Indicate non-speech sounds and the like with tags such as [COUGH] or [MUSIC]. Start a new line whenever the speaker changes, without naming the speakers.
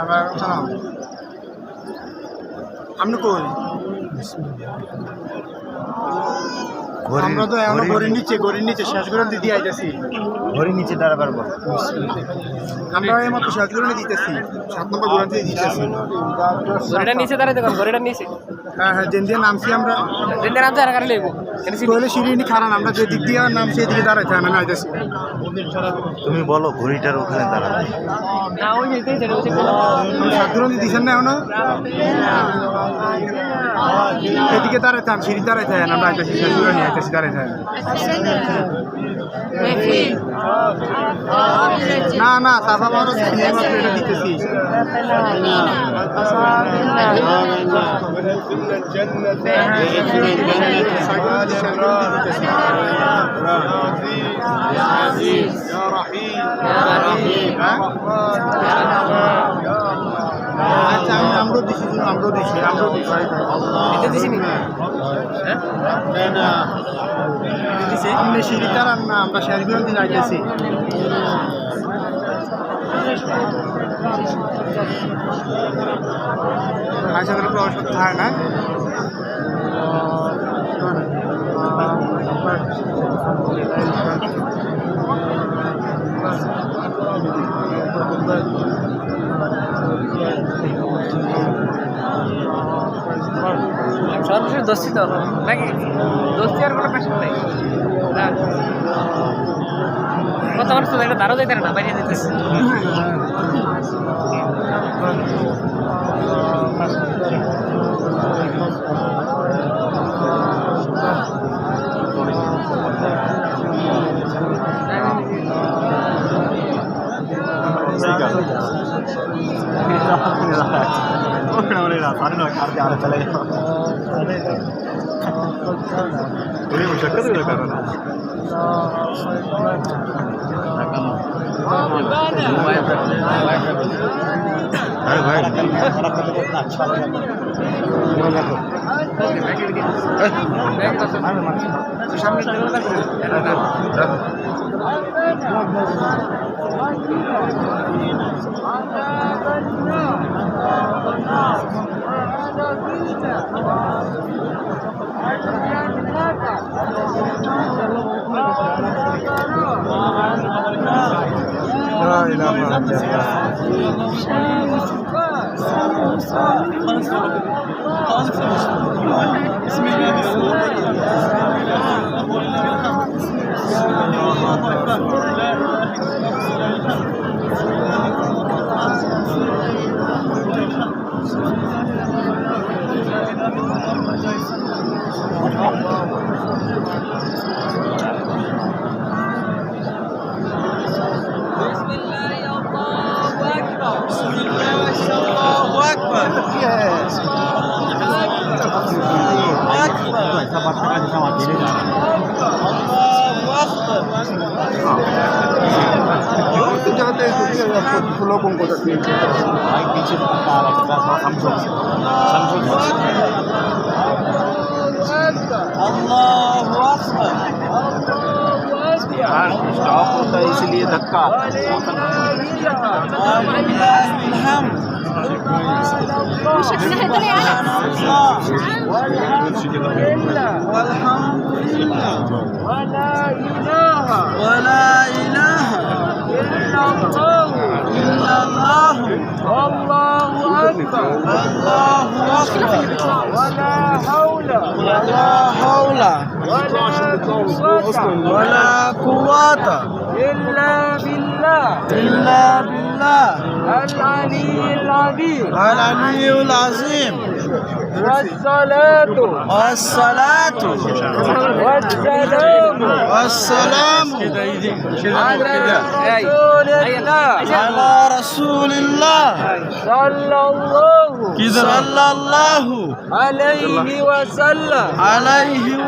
আবার আপনি কই
আমরা তো এখনও গড়ির
নিচে গড়ির নিচে শেষ করে দিদি আইতেছি।
ঘড়ি নিচে দাঁড়াবার বল
আমরা এই মাত্র শেষ করে দিতেছি। সাত নম্বর গোড়ান দিতেছি।
গড়িটার নিচে দাঁড়াই দেখুন গড়িটার নিচে।
হ্যাঁ হ্যাঁ যেন দিয়ে নামছি আমরা।
ট্রেনের নাম যারা কারণে লেগো এখানে সিট তাহলে
সিঁড়ি খারাপ আমরা যে দিক দিয়ে নামছি এদিকে দাঁড়াইতে আমি আইতেছি
তুমি বলো ঘড়িটার ওখানে দাঁড়াবে
না ওই যেতেই ছেড়ে
ওই সাত গোড়ান দিচ্ছেন না এখনও? এদিকে দাঁড়াইতে আমি সিঁড়ি দাঁড়াইতে আমরা আইতেছি করে নিয়ে আইতেছি দাঁড়াইতে না না সাফা এটা দিতেছি। আচ্ছা আমি আমরো দিছি আমরো দিছি আমরো দিছি। দিছি নি। আপনি সিঁড়ি দাঁড়ান না আমরা শেষ করে দিয়ে যাইতেছি আশা করি থাকে না হয় না
সর্বশেষ দোস্তি তো নাকি? দোস্তি আর কোনো পেশেন্ট নাই? না। কত মানুষ তো এটা তারও যাইতে না, বাইরে
[LAUGHS]
Öyle mi? Şaka değil mi kamera? Hayır hayır.
Saçmalama.
Thank
you.
দিতেছে
আরে ভাই সামনে
स्टॉप होता है इसलिए धक्का
مش
هتنهدلي أنا
والحمد لله ولا اله الا الله
الا الله
والله اكبر
الله اكبر
ولا حول
ولا حول ولا قوة
إلا بالله
إلا بالله
العلي العظيم.
العلي العظيم.
والصلاة.
والصلاة.
والسلام.
والسلام.
على رسول الله.
على رسول الله.
صلى الله.
صلى الله.
عليه وسلم.
عليه